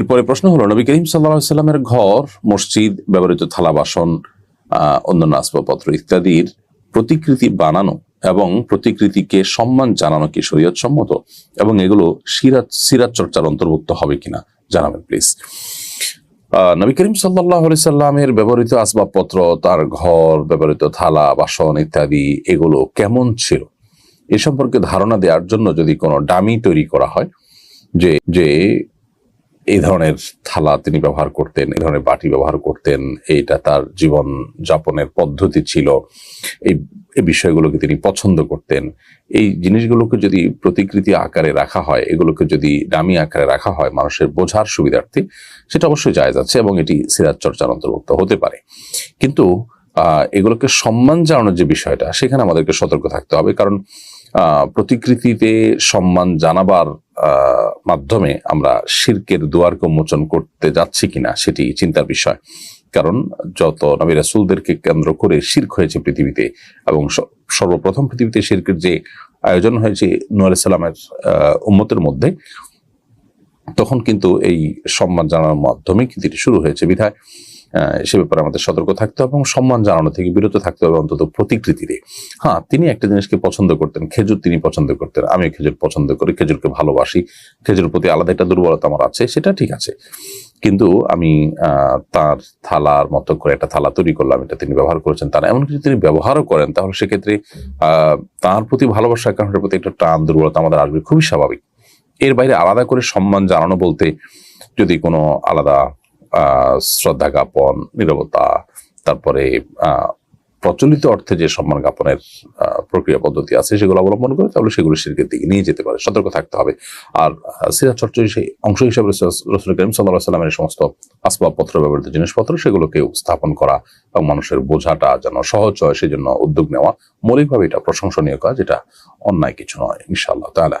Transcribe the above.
এরপরে প্রশ্ন হলো, নবী করিম সাল্লা সাল্লামের ঘর, মসজিদ, ব্যবহৃত থালা, বাসন অন্যান্য আসবাবপত্র ইত্যাদির প্রতিকৃতি বানানো এবং প্রতিকৃতিকে সম্মান জানানো কি শরীয়ত সম্মত এবং এগুলো সিরাত সিরাত চর্চার অন্তর্ভুক্ত হবে কিনা জানাবেন, প্লিজ। নবী করিম সাল্লাহ সাল্লামের ব্যবহৃত আসবাবপত্র, তার ঘর, ব্যবহৃত থালা, বাসন ইত্যাদি, এগুলো কেমন ছিল? এ সম্পর্কে ধারণা দেওয়ার জন্য যদি কোনো ডামি তৈরি করা হয়, যে যে এই ধরনের থালা তিনি ব্যবহার করতেন, এই ধরনের বাটি ব্যবহার করতেন, এইটা তার জীবন যাপনের পদ্ধতি ছিল। এই এই বিষয়গুলোকে তিনি পছন্দ করতেন। এই জিনিসগুলোকে যদি প্রতিকৃতি আকারে রাখা হয়, এগুলোকে যদি দামি আকারে রাখা হয় মানুষের বোঝার সুবিধার্থে, সেটা অবশ্যই জায়জ যাচ্ছে এবং এটি সিরাজ চর্চার অন্তর্ভুক্ত হতে পারে। কিন্তু এগুলোকে সম্মান জানানোর যে বিষয়টা, সেখানে আমাদেরকে সতর্ক থাকতে হবে। কারণ প্রতিকৃতিতে সম্মান জানাবার আহ, মাধ্যমে আমরা শির্কের দুয়ারকে উন্মোচন করতে যাচ্ছি কিনা সেটি চিন্তার বিষয়। কারণ যত নবী রাসূলদেরকে কেন্দ্র করে শির্ক হয়েছে পৃথিবীতে এবং সর্বপ্রথম পৃথিবীতে শির্কের যে আয়োজন হয়েছে নূর সালামের উম্মতের মধ্যে তখন কিন্তু এই সম্মান জানানোর মাধ্যমে কিন্তু শুরু হয়েছে। বিধায় আহ, সে ব্যাপারে আমাদের সতর্ক থাকতে হবে এবং সম্মান জানানো থেকে বিরত থাকতে হবে অন্তত প্রতিকৃতিতে। হ্যাঁ তিনি একটা জিনিসকে পছন্দ করতেন, খেজুর তিনি পছন্দ করতেন আমি খেজুর পছন্দ করি, খেজুরকে ভালোবাসি, খেজুর প্রতি আলাদা একটা দুর্বলতা আমার আছে, সেটা ঠিক আছে। কিন্তু আমি তার থালার মতো করে একটা থালা তৈরি করলাম, এটা তিনি ব্যবহার করেছেন, তার এমন কিছু তিনি ব্যবহারও করেন, তাহলে সেক্ষেত্রে তার প্রতি ভালোবাসার কারণে প্রতি একটা টান, দুর্বলতা আমাদের আসবে, খুবই স্বাভাবিক। এর বাইরে আলাদা করে সম্মান জানানো বলতে যদি কোনো আলাদা শ্রদ্ধা জ্ঞাপন, নিরবতা, তারপরে প্রচলিত অর্থে যে সম্মান জ্ঞাপনের প্রক্রিয়া পদ্ধতি আছে সেগুলো অবলম্বন করে তাহলে সেগুলো শিরকের দিকে নিয়ে যেতে পারে। সতর্ক থাকতে হবে। আর, সিরাজ চর্চার সেই অংশ হিসাবে রসুল করিম সাল্লাহ সাল্লামের সমস্ত আসবাবপত্র, ব্যবহৃত জিনিসপত্র সেগুলোকে স্থাপন করা এবং মানুষের বোঝাটা যেন সহজ হয়, সেজন্য উদ্যোগ নেওয়া মৌলিকভাবে এটা প্রশংসনীয় কাজ, এটা অন্যায় কিছু নয়, ইনশাআল্লাহ তাহলে